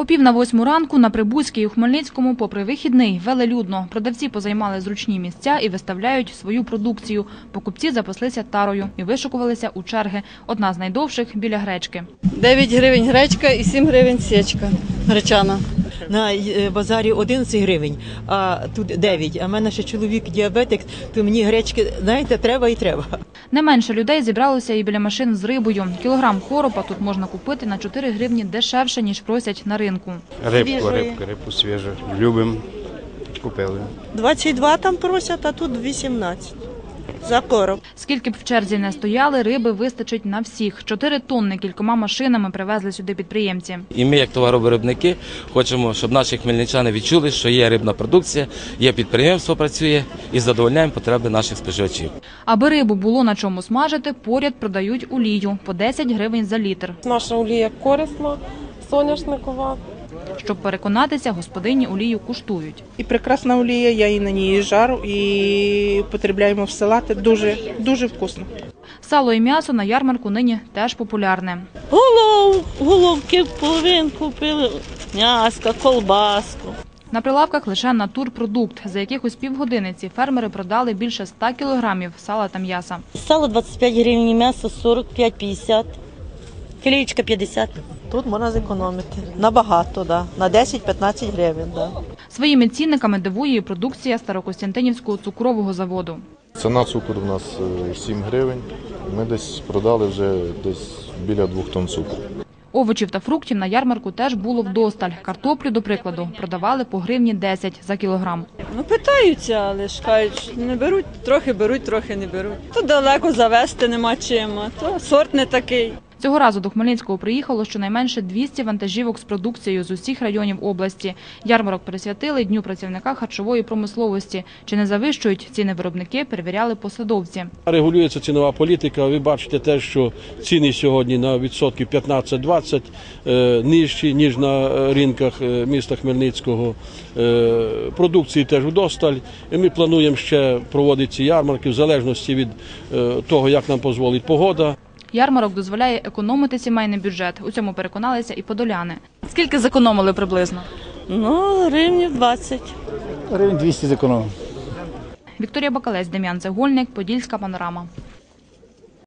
О пів на восьму ранку на Прибузькій у Хмельницькому, попри вихідний, велелюдно. Продавці позаймали зручні місця і виставляють свою продукцію. Покупці запаслися тарою і вишукувалися у черги. Одна з найдовших – біля гречки. 9 гривень гречка і 7 гривень січка гречана. На е, базарі 11 гривень, а тут 9. А в мене ще чоловік діабетик, то мені гречки, знаєте, треба і треба. Не менше людей зібралося і біля машин з рибою. Кілограм коропа тут можна купити на 4 гривні дешевше, ніж просять на ринку. Рибку, рибку, рибку свіжу. Любимо. Купили. 22 там просять, а тут 18. За короб. Скільки б в черзі не стояли, риби вистачить на всіх. Чотири тонни кількома машинами привезли сюди підприємці. І ми, як товаровиробники, хочемо, щоб наші хмельничани відчули, що є рибна продукція, є підприємство працює і задовольняємо потреби наших споживачів. Аби рибу було на чому смажити, поряд продають олію по 10 гривень за літр. Наша олія корисна, соняшникова. Щоб переконатися, господині олію куштують. І прекрасна олія, я і на ній жару, і потребляємо в салати. Дуже, дуже вкусно. Сало і м'ясо на ярмарку нині теж популярне. Голов, головки половинку купили, м'яска, колбаску. На прилавках лише натурпродукт. За якихось півгодини ці фермери продали більше 100 кілограмів сала та м'яса. Сало 25 гривень, м'ясо 45-50. Філеєчка 50. Тут можна зекономити. Набагато, да. на 10-15 гривень. Да. Своїми цінниками дивує і продукція Старокостянтинівського цукрового заводу. Ціна цукру у нас е, 7 гривень. Ми десь продали вже десь біля 2 тонн цукру. Овочів та фруктів на ярмарку теж було вдосталь. Картоплю, до прикладу, продавали по гривні 10 за кілограм. Ну питаються, але ж кажуть, не беруть, трохи беруть, трохи не беруть. То далеко завести нема чим, а то сорт не такий. Цього разу до Хмельницького приїхало щонайменше 200 вантажівок з продукцією з усіх районів області. Ярмарок присвятили Дню працівника харчової промисловості. Чи не завищують ціни виробники, перевіряли посадовці. Регулюється цінова політика. Ви бачите те, що ціни сьогодні на відсотків 15-20 е, нижчі, ніж на е, ринках е, міста Хмельницького. Продукції теж вдосталь. І ми плануємо ще проводити ці ярмарки в залежності від того, як нам дозволить погода. Ярмарок дозволяє економити сімейний бюджет. У цьому переконалися і подоляни. Скільки зекономили приблизно? Ну, гривнів 20. Гривень 200 зекономив. Вікторія Бакалець, Дем'ян Цегольник, Подільська панорама.